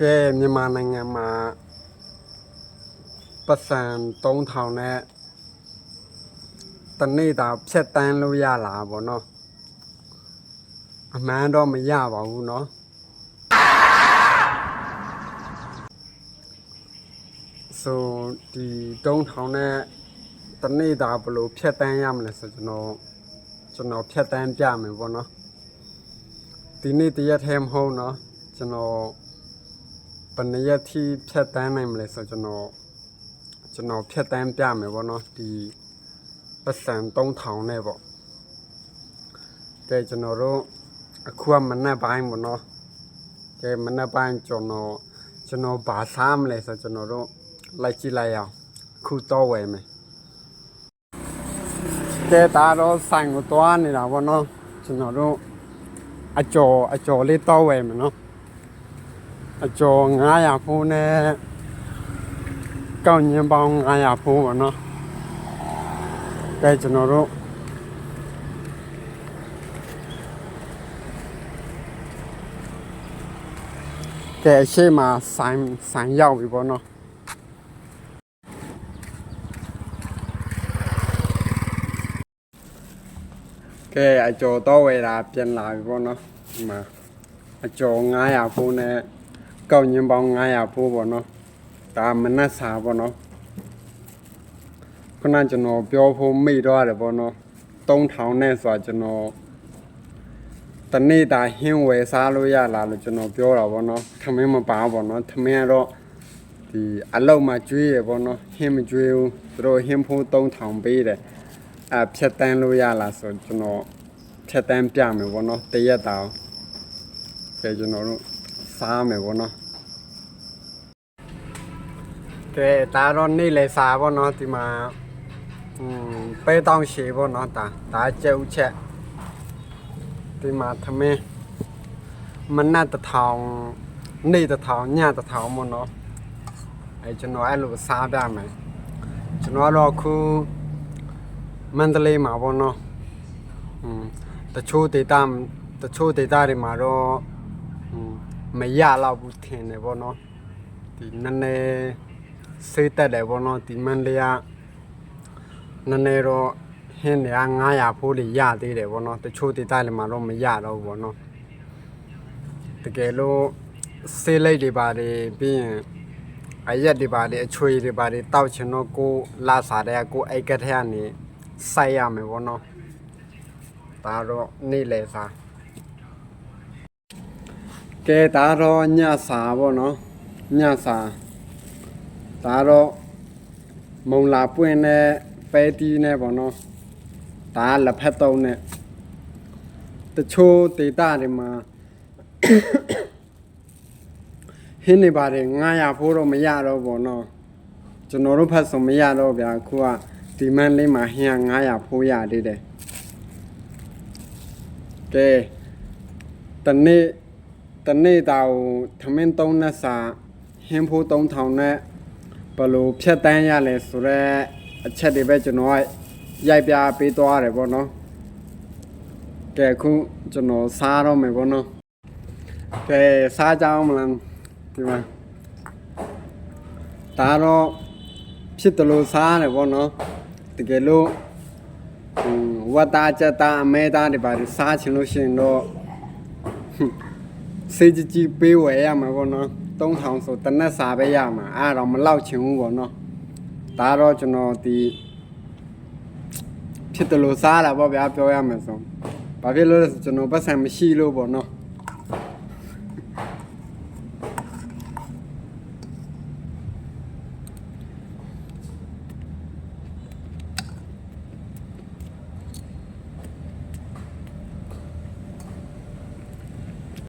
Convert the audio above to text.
ကဲမြန်မာနိုင်ငံမှာပတ်စံ3000နဲ့တနေ့တာဖြတ်တန်းလို့ရလာဗောနော်အမှန်တော့မရပါဘူးเนาะဆိုဒီ3000နဲ့တနေ့တာဘယ်လိုဖြတ်တန်းရမလဲဆိုကျွန်တော်ကျွန်တော်ဖြတ်တန်းပြမယ်ဗောနော်ဒီနေ့တရက်ထဲမဟုတ်เนาะကျွန်တော် ဘယ်နှစ်ရက်ထိဖြတ်တန်းနိုင်မလဲဆိုကျွန်တော်ကျွန်တော်ဖြတ်တန်းပြမယ်ဗောနော်ဒီပတ်စံ3000နဲ့ပေါ့ကဲကျွန်တော်တို့အခုကမနက်ပိုင်းဗောနော်ကဲမနက်ပိုင်းကျွန်တော်ကျွန်တော်ဘာစားမလဲဆိုကျွန်တော်တို့လိုက်ကြည့်လိုက်အောင်အခုတော့ဝယ်မယ်ကဲဒါတော့ဆိုင်ကိုတွားနေတာဗောနော်ကျွန်တော်တို့အကျော်အကျော်လေးတော့ဝယ်မယ်နော် အကျော်900ဖိုးနဲ့ကောက်ညင်ပေါင်း900ဖိုးပေါ့နော်ကဲကျွန်တော်တို့ကဲအရှိမဆိုင်ဆိုင်ရောက်ပြီပေါ့နော်ကဲအကျော်တော့ဝယ်တာပြန်လာပြီပေါ့နော်ဒီမှာအကျော်900ဖိုးနဲ့ ကောက်ညင်ပေါင်း900ဖိုးပေါ့နော်ဒါမနက်စာပေါ့နော်ခုနကကျွန်တော်ပြောဖို့မိတော့ရတယ်ပေါ့နော်3000နဲ့ဆိုတာကျွန်တော်တနေ့တာဟင်းဝယ်စားလို့ရလာလို့ကျွန်တော်ပြောတာပေါ့နော်ထမင်းမပါပေါ့နော်ထမင်းကတော့ဒီအလောက်မှကျွေးရပေါ့နော်ဟင်းမကျွေးဘူးသူတို့ဟင်းဖိုး3000ပေးတယ်အဖြတ်တန်းလို့ရလာဆိုကျွန်တော်ဖြတ်တန်းပြမယ်ပေါ့နော်တရက်တာအောင်ကဲကျွန်တော်တို့ စားမယ်ဗောနော်ကဲဒါတော့နေ့လေစားဗောနော်ဒီမှာอืมပဲတောင်းရှည်ဗောနော်ဒါဒါကျဲဥချက်ဒီမှာသမင်းမနက်တစ်ထောင်နေ့တစ်ထောင်ညတစ်ထောင်ဗောနော်အဲကျွန်တော်အဲ့လိုစားပြမယ်ကျွန်တော်တော့ခုမန္တလေးမှာဗောနော်อืมတချို့ဒေတာတချို့ဒေတာတွေမှာတော့ อืม မရတော့ဘူးထင်တယ်ဗောနော်ဒီနည်းနည်းစေးတက်တယ်ဗောနော်ဒီမန်လေးကနည်းနည်းတော့ဟင်းတွေက900ဖိုးလေးရသေးတယ်ဗောနော်တချို့ဒေသတွေမှာတော့မရတော့ဘူးဗောနော်တကယ်လို့စေးလိုက်တွေပါတယ်ပြီးရင်အရက်တွေပါတယ်အချွေတွေပါတယ်တောက်ချင်တော့ကိုလာစားတဲ့ကိုအိတ်ကက်ထဲကနေစိုက်ရမယ်ဗောနော်ဒါတော့နေ့လေစား ကဲဒါတော့ညစာပေါ့နော်ညစာဒါတော့မုံလာပွင့်နဲ့ပဲတီးနဲ့ပေါ့နော်ဒါကလက်ဖက်တုံးနဲ့တချို့ဒေတာတွေမှာဟင်းနေပါတယ်900ဖိုးတော့မရတော့ပေါ့နော်ကျွန်တော်တို့ဖတ်ဆိုမရတော့ဗျာအခုကဒီမန်းလေးမှာဟင်းက900ဖိုးရသေးတယ်ကဲတနေ့ တနေ့တာကိုထမင်းသုံးနဲ့စာဟင်းဖိုး3000နဲ့ဘယ်လိုဖြတ်တန်းရလဲဆိုတော့အချက်တွေပဲကျွန်တော်ကရိုက်ပြပေးသွားရတယ်ပေါ့နော်ကဲအခုကျွန်တော်စားတော့မယ်ပေါ့နော်ကဲစားကြအောင်မလားဒီမှာဒါတော့ဖြစ်တယ်လို့စားရတယ်ပေါ့နော်တကယ်လို့ဟိုဝတ်သားချက်သားအမဲသားတွေပါလို့စားချင်လို့ရှိရင်တော့ စေးကြည်ကြည်ပေးဝယ်ရမှာပေါ့နော်3000ဆိုတနက်စာပဲရမှာအဲ့တော့မလောက်ချင်ဘူးပေါ့နော်ဒါတော့ကျွန်တော်ဒီဖြစ်တယ်လို့စားတာပေါ့ဗျာပြောရမယ်ဆိုဘာဖြစ်လို့လဲဆိုကျွန်တော်ပတ်စံမရှိလို့ပေါ့နော်